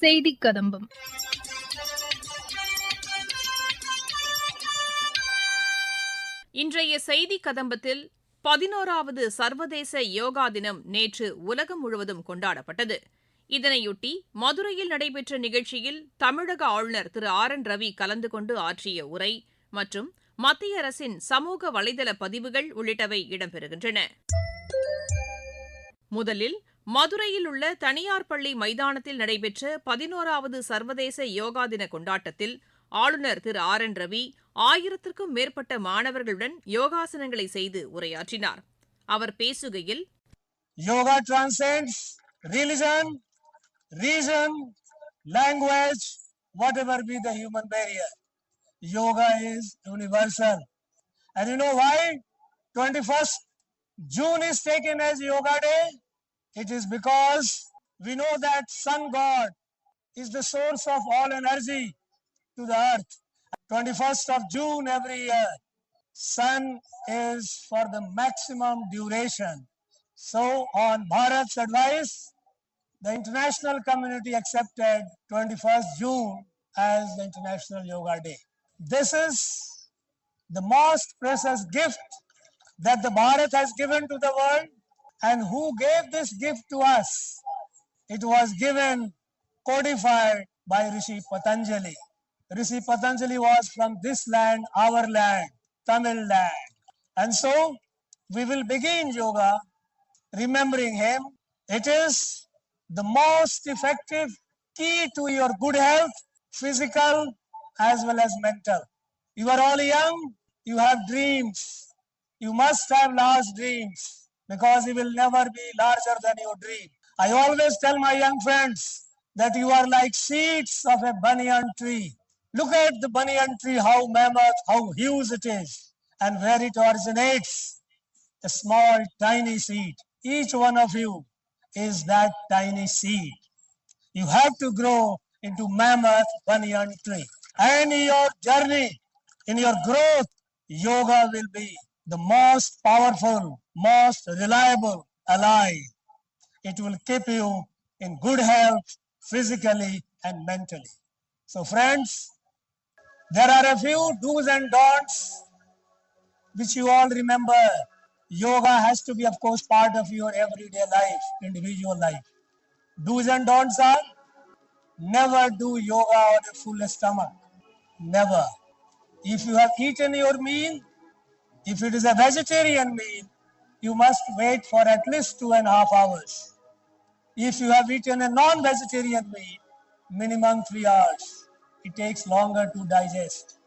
செய்தி கதம்பம். இன்றைய செய்தி கதம்பத்தில் பதினோராவது சர்வதேச யோகா தினம் நேற்று உலகம் முழுவதும் கொண்டாடப்பட்டது. இதனையொட்டி மதுரையில் நடைபெற்ற நிகழ்ச்சியில் தமிழக ஆளுநர் திரு ஆர் என் ரவி கலந்து கொண்டு ஆற்றிய உரை மற்றும் மத்திய அரசின் சமூக வலைதள பதிவுகள் உள்ளிட்டவை இடம்பெறுகின்றன. முதலில் மதுரையில் உள்ள தனியார் பள்ளி மைதானத்தில் நடைபெற்ற பதினோராவது சர்வதேச யோகா தின கொண்டாட்டத்தில் ஆளுநர் திரு ஆர் என் ரவி ஆயிரத்திற்கும் மேற்பட்ட மாணவர்களுடன் யோகாசனங்களை செய்து உரையாற்றினார் அவர் பேசுகையில் yoga transcends religion reason language whatever be the human barrier yoga is universal and you know why 21st June is taken as Yoga Day It is because we know that Sun God is the source of all energy to the earth. 21st of June every year, Sun is for the maximum duration. So, on Bharat's advice, the international community accepted 21st June as the International Yoga Day. This is the most precious gift that the Bharat has given to the world. And who gave this gift to us? It was given, codified by Rishi Patanjali. Rishi Patanjali was from this land, our land, Tamil land. And so we will begin yoga remembering him. It is the most effective key to your good health, physical as well as mental. You are all young, you have dreams. You must have large dreams because you will never be larger than your dream. I always tell my young friends that you are like seeds of a banyan tree. Look at the banyan tree, how mammoth, how huge it is, and where it originates. A small, tiny seed. Each one of you is that tiny seed. You have to grow into mammoth banyan tree. And your journey, in your growth, yoga will be the most powerful, most reliable ally. It will keep you in good health, physically and mentally. So, friends, there are a few do's and don'ts which you all remember. Yoga has to be, of course, part of your everyday life, individual life. Do's and don'ts are never do yoga on a full stomach. Never. If you have eaten your meal, if it is a vegetarian meal, you must wait for at least two and a half hours. If you have eaten a non vegetarian meal, minimum three hours. It takes longer to digest.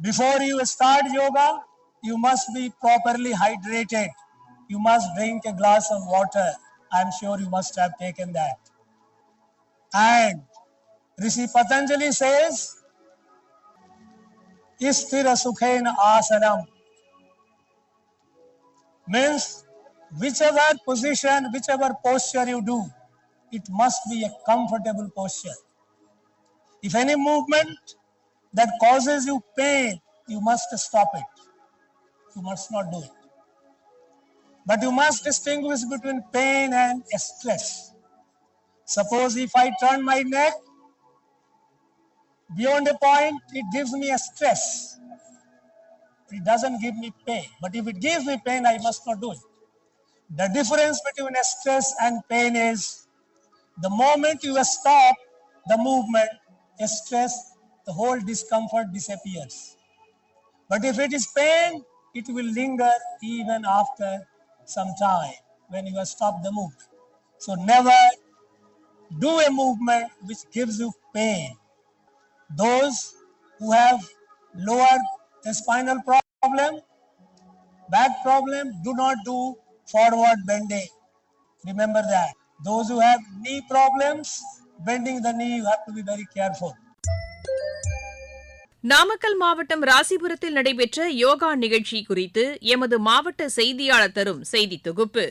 Before you start yoga, you must be properly hydrated. You must drink a glass of water. I'm sure you must have taken that. And Rishi Patanjali says, Isthira Sukhena Asanam means whichever position, whichever posture you do, it must be a comfortable posture. If any movement that causes you pain, you must stop it. You must not do it. But you must distinguish between pain and stress. Suppose if I turn my neck, beyond a point, it gives me a stress. It doesn't give me pain. But if it gives me pain, I must not do it. The difference between a stress and pain is the moment you stop the movement, a stress, the whole discomfort disappears. But if it is pain, it will linger even after some time when you have stopped the movement. So never do a movement which gives you pain. Those who have lower spinal problem, back problem, do not do forward bending. Remember that. Those who have knee problems, bending the knee, you have to be very careful. Namakkal மாவட்டம் ராசிபுரத்தில் நடைபெற்ற யோகா நிகழ்ச்சி குறித்து எமது மாவட்ட செய்தியாளர் தரும் செய்தி தொகுப்பு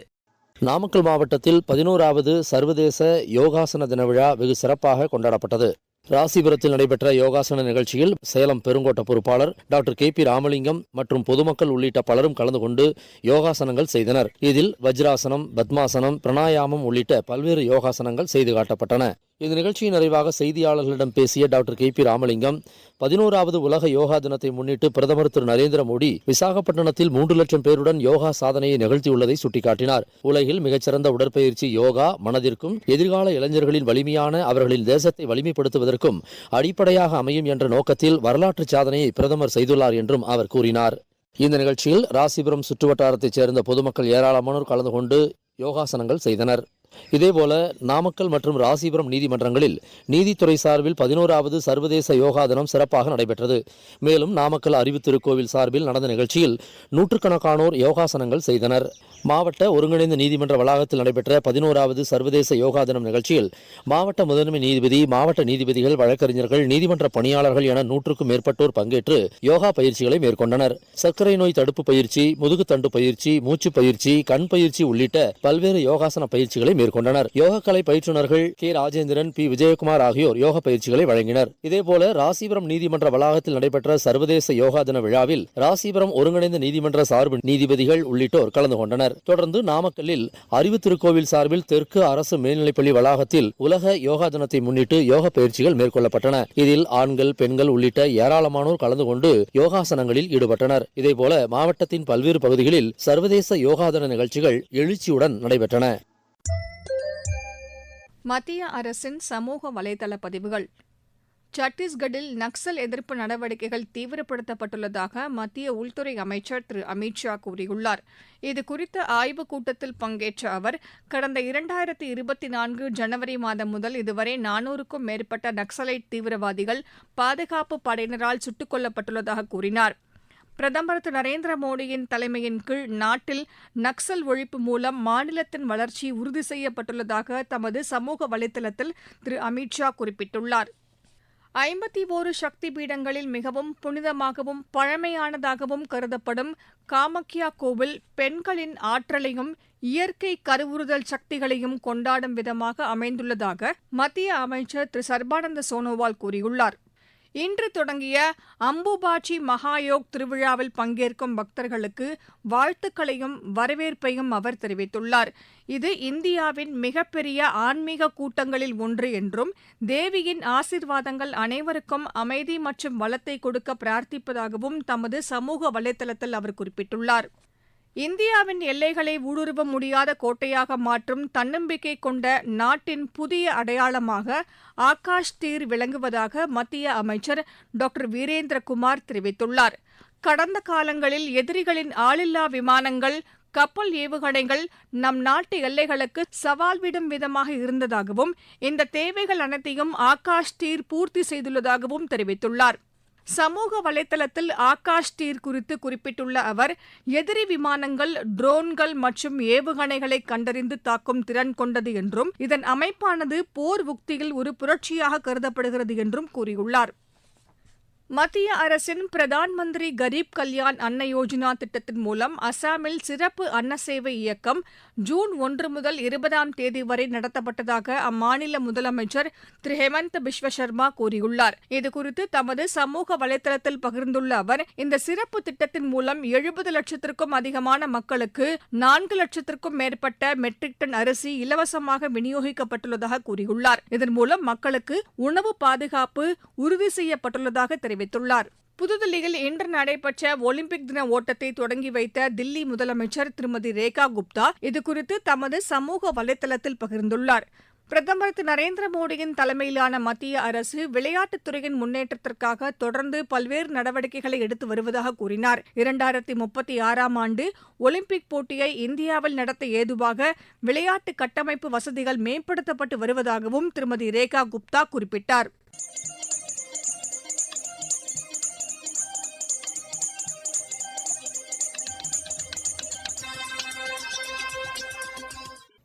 நாமக்கல் மாவட்டத்தில் பதினோராவது சர்வதேச யோகாசன தின விழா வெகு சிறப்பாக கொண்டாடப்பட்டது ராசிபுரத்தில் நடைபெற்ற யோகாசன நிகழ்ச்சியில் சேலம் பெருங்கோட்ட பொறுப்பாளர் டாக்டர் கே பி ராமலிங்கம் மற்றும் பொதுமக்கள் உள்ளிட்ட பலரும் கலந்து கொண்டு யோகாசனங்கள் செய்தனர். இதில் வஜ்ராசனம் பத்மாசனம் பிரணாயாமம் உள்ளிட்ட பல்வேறு யோகாசனங்கள் செய்து காட்டப்பட்டன. இந்த நிகழ்ச்சியின் நிறைவாக செய்தியாளர்களிடம் பேசிய டாக்டர் கே பி ராமலிங்கம் பதினோராவது உலக யோகா தினத்தை முன்னிட்டு பிரதமர் திரு நரேந்திர மோடி விசாகப்பட்டினத்தில் மூன்று லட்சம் பேருடன் யோகா சாதனையை நிகழ்த்தியுள்ளதை சுட்டிக்காட்டினார். உலகில் மிகச்சிறந்த உடற்பயிற்சி யோகா மனதிற்கும் எதிர்கால இளைஞர்களின் வலிமையான அவர்களின் தேசத்தை வலிமைப்படுத்துவதற்கும் அடிப்படையாக அமையும் என்ற நோக்கத்தில் வரலாற்று சாதனையை பிரதமர் செய்துள்ளார் என்றும் அவர் கூறினார். இந்த நிகழ்ச்சியில் ராசிபுரம் சுற்றுவட்டாரத்தைச் சேர்ந்த பொதுமக்கள் ஏராளமானோர் கலந்து கொண்டு யோகாசனங்கள் செய்தனர். இதேபோல நாமக்கல் மற்றும் ராசிபுரம் நீதிமன்றங்களில் நீதித்துறை சார்பில் பதினோராவது சர்வதேச யோகா தினம் சிறப்பாக நடைபெற்றது. மேலும் நாமக்கல் அறிவு திருக்கோவில் சார்பில் நடந்த நிகழ்ச்சியில் நூற்றுக்கணக்கானோர் யோகாசனங்கள் செய்தனர். மாவட்ட ஒருங்கிணைந்த நீதிமன்ற வளாகத்தில் நடைபெற்ற பதினோராவது சர்வதேச யோகா தினம் நிகழ்ச்சியில் மாவட்ட முதன்மை நீதிபதி மாவட்ட நீதிபதிகள் வழக்கறிஞர்கள் நீதிமன்ற பணியாளர்கள் என நூற்றுக்கும் மேற்பட்டோர் பங்கேற்று யோகா பயிற்சிகளை மேற்கொண்டனர். சர்க்கரை நோய் தடுப்பு பயிற்சி முதுகுத்தண்டு பயிற்சி மூச்சு பயிற்சி கண் பயிற்சி உள்ளிட்ட பல்வேறு யோகாசன பயிற்சிகளை மேற்கொண்டனர். யோகக்கலை பயிற்றுநர்கள் கே. ராஜேந்திரன் பி. விஜயகுமார் ஆகியோர் யோக பயிற்சிகளை வழங்கினர். இதேபோல ராசிபுரம் நீதிமன்ற வளாகத்தில் நடைபெற்ற சர்வதேச யோகா தின விழாவில் ராசிபுரம் ஒருங்கிணைந்த நீதிமன்ற சார்பு நீதிபதிகள் உள்ளிட்டோர் கலந்து கொண்டனர். தொடர்ந்து நாமக்கல்லில் அறிவு திருக்கோவில் சார்பில் தெற்கு அரசு மேல்நிலைப்பள்ளி வளாகத்தில் உலக யோகா தினத்தை முன்னிட்டு யோக பயிற்சிகள் மேற்கொள்ளப்பட்டன. இதில் ஆண்கள் பெண்கள் உள்ளிட்ட ஏராளமானோர் கலந்து கொண்டு யோகாசனங்களில் ஈடுபட்டனர். இதேபோல மாவட்டத்தின் பல்வேறு பகுதிகளில் சர்வதேச யோகா தின நிகழ்ச்சிகள் எழுச்சியுடன் நடைபெற்றன. மத்திய அரசின் சமூக வலைதள பதிவுகள். சத்தீஸ்கட்டில் நக்சல் எதிர்ப்பு நடவடிக்கைகள் தீவிரப்படுத்தப்பட்டுள்ளதாக மத்திய உள்துறை அமைச்சர் திரு. அமித்ஷா கூறியுள்ளார். இதுகுறித்த ஆய்வுக் கூட்டத்தில் பங்கேற்ற அவர் கடந்த இரண்டாயிரத்தி இருபத்தி நான்கு ஜனவரி மாதம் முதல் இதுவரை நானூறுக்கும் மேற்பட்ட நக்சலைட் தீவிரவாதிகள் பாதுகாப்பு படையினரால் சுட்டுக் கொல்லப்பட்டுள்ளதாக கூறினார். பிரதமர் திரு நரேந்திர மோடியின் தலைமையின் கீழ் நாட்டில் நக்சல் ஒழிப்பு மூலம் மாநிலத்தின் வளர்ச்சி உறுதி செய்யப்பட்டுள்ளதாக தமது சமூக வலைதளத்தில் திரு அமித்ஷா குறிப்பிட்டுள்ளார். ஐம்பத்தி ஓரு சக்தி பீடங்களில் மிகவும் புனிதமாகவும் பழமையானதாகவும் கருதப்படும் காமக்யா கோவில் பெண்களின் ஆற்றலையும் இயற்கை கருவுறுதல் சக்திகளையும் கொண்டாடும் விதமாக அமைந்துள்ளதாக மத்திய அமைச்சர் திரு சர்பானந்த சோனோவால் கூறியுள்ளார். இன்று தொடங்கிய அம்புபாச்சி மகாயோக் திருவிழாவில் பங்கேற்கும் பக்தர்களுக்கு வாழ்த்துக்களையும் வரவேற்பையும் அவர் தெரிவித்துள்ளார். இது இந்தியாவின் மிகப்பெரிய ஆன்மீக கூட்டங்களில் ஒன்று என்றும் தேவியின் ஆசிர்வாதங்கள் அனைவருக்கும் அமைதி மற்றும் வளத்தை கொடுக்க பிரார்த்திப்பதாகவும் தமது சமூக வலைதளத்தில் அவர் குறிப்பிட்டுள்ளார். இந்தியாவின் எல்லைகளை ஊடுருவ முடியாத கோட்டையாக மாற்றும் தன்னம்பிக்கை கொண்ட நாட்டின் புதிய அடையாளமாக ஆகாஷ் தீர் விளங்குவதாக மத்திய அமைச்சர் டாக்டர் வீரேந்திரகுமார் தெரிவித்துள்ளார். கடந்த காலங்களில் எதிரிகளின் ஆளில்லா விமானங்கள் கப்பல் ஏவுகணைகள் நம் நாட்டு எல்லைகளுக்கு சவால் விடும் விதமாக இருந்ததாகவும் இந்த தேவைகள் அனைத்தையும் ஆகாஷ் தீர் பூர்த்தி செய்துள்ளதாகவும் தெரிவித்துள்ளார். சமூக வலைதளத்தில் ஆகாஷ் தீர் குறித்து குறிப்பிட்டுள்ள அவர் எதிரி விமானங்கள் ட்ரோன்கள் மற்றும் ஏவுகணைகளை கண்டறிந்து தாக்கும் திறன் கொண்டது என்றும் இதன் அமைப்பானது போர் உக்தியில் ஒரு புரட்சியாக கருதப்படுகிறது என்றும் கூறியுள்ளார். மத்திய அரசின் பிரதான் மந்திரி கரீப் கல்யாண் அன்ன யோஜனா திட்டத்தின் மூலம் அசாமில் சிறப்பு அன்ன சேவை இயக்கம் ஜூன் ஒன்று முதல் இருபதாம் தேதி வரை நடத்தப்பட்டதாக அம்மாநில முதலமைச்சர் திரு ஹெமந்த் பிஸ்வ சர்மா கூறியுள்ளார். இதுகுறித்து தமது சமூக வலைதளத்தில் பகிர்ந்துள்ள அவர் இந்த சிறப்பு திட்டத்தின் மூலம் எழுபது லட்சத்திற்கும் அதிகமான மக்களுக்கு நான்கு லட்சத்திற்கும் மேற்பட்ட மெட்ரிக் டன் அரிசி இலவசமாக விநியோகிக்கப்பட்டுள்ளதாக கூறியுள்ளார். இதன் மூலம் மக்களுக்கு உணவு பாதுகாப்பு உறுதி செய்யப்பட்டுள்ளதாக தெரிவித்துள்ளார். புதுதில்லியில் இன்று நடைபெற்ற ஒலிம்பிக் தின ஓட்டத்தை தொடங்கி வைத்த தில்லி முதலமைச்சர் திருமதி ரேகா குப்தா இதுகுறித்து தமது சமூக வலைதளத்தில் பகிர்ந்துள்ளார். பிரதமர் திரு நரேந்திர மோடியின் தலைமையிலான மத்திய அரசு விளையாட்டுத் துறையின் முன்னேற்றத்திற்காக தொடர்ந்து பல்வேறு நடவடிக்கைகளை எடுத்து வருவதாக கூறினார். இரண்டாயிரத்தி முப்பத்தி ஆறாம் ஆண்டு ஒலிம்பிக் போட்டியை இந்தியாவில் நடத்த ஏதுவாக விளையாட்டு கட்டமைப்பு வசதிகள் மேம்படுத்தப்பட்டு வருவதாகவும் திருமதி ரேகா குப்தா குறிப்பிட்டார்.